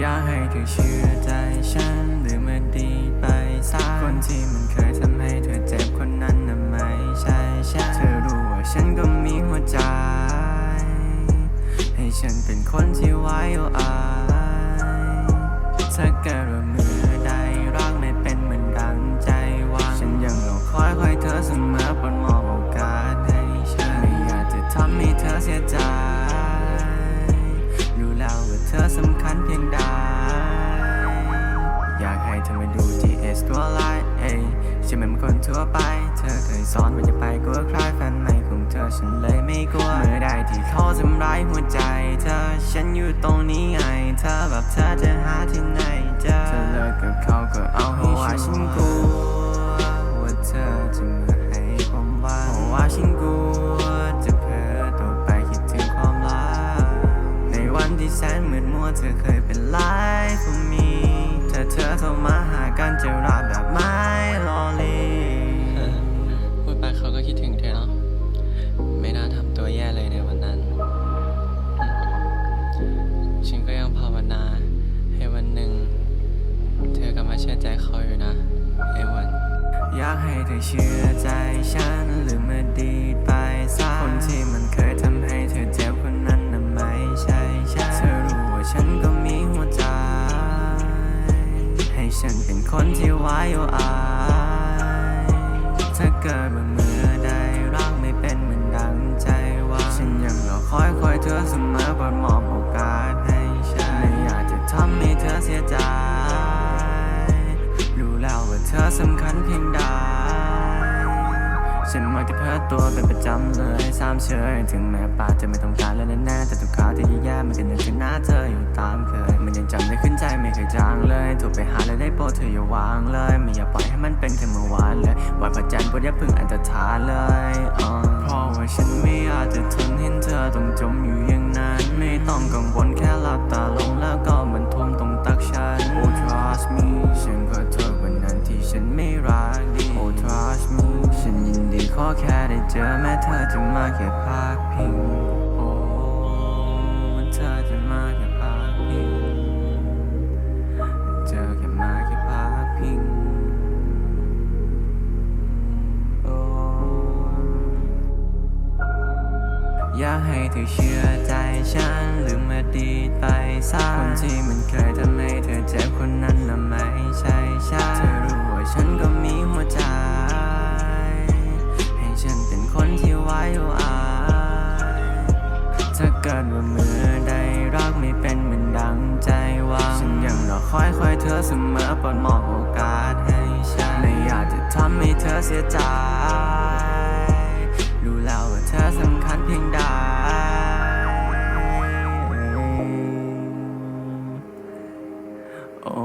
อยากให้เธอเชื่อใจฉันหรือมันดีไปซะคนที่มันเคยทำให้เธอเจ็บคนนั้นน่ะไม่ใช่ฉันเธอรู้ว่าฉันก็มีหัวใจ ให้ฉันเป็นคนที่ไว้อายถ้าเกิดว่ามือใดรักไม่เป็นเหมือนดังใจหวางฉันยังรอคอยคอยเธอเสมอปนมอบโอกาสให้ฉันไม่อยากจะทำให้เธอเสียใจรู้แล้วว่าเธอสำคัญเพียง ฉันเหมือนคนทั่วไป เธอเคยสอนว่าจะไปกลัวใครแฟนใหม่ของเธอฉันเลยไม่กลัว เมื่อใดที่เขาทำร้ายหัวใจ เธอฉันอยู่ตรงนี้ไง เธอแบบเธอจะหาที่ไหนเจอเธอเลิกกับเขาก็เอาให้ว่าฉันกลัวว่าเธอจะมาให้ความหวังเพราะว่าฉันกลัวจะเพ้อตัวไปคิดถึงความรักในวันที่แสนมืดมัวเธอเคยเป็น life for me ถ้าเธอโทรมาหากันจะ อยาก จะเพ้อตัวเป็นประจำเลยซ้ำเชยถึงแม้ปากจะไม่ต้องการแล้วแน่แต่ทุกคราวที่แย่ๆมันก็นึกถึงหน้าเธออยู่ตามเคย มันยังจำได้ขึ้นใจไม่เคยจางเลยถูกไปหาแล้วได้โปรเธออย่าวางเลย ไม่อย่าปล่อยให้มันเป็นแค่เมื่อวานเลยวันพระจันทร์บนอย่าเพึ่งอันตรธานเลย จอแม้เธอจะมาแค่พักพิง โอ้เธอจะมาแค่พักพิง เจอแค่มาแค่พักพิง โอ้อยากให้เธอเชื่อใจฉันหรือมาดีไปซะคนที่มันเคยทำให้เธอ ธอเสมอเปิดมองโอกาสให้ฉันไม่อยากจะทำให้เธอเสียใจรู้แล้วว่าเธอสำคัญเพียงใดโอ้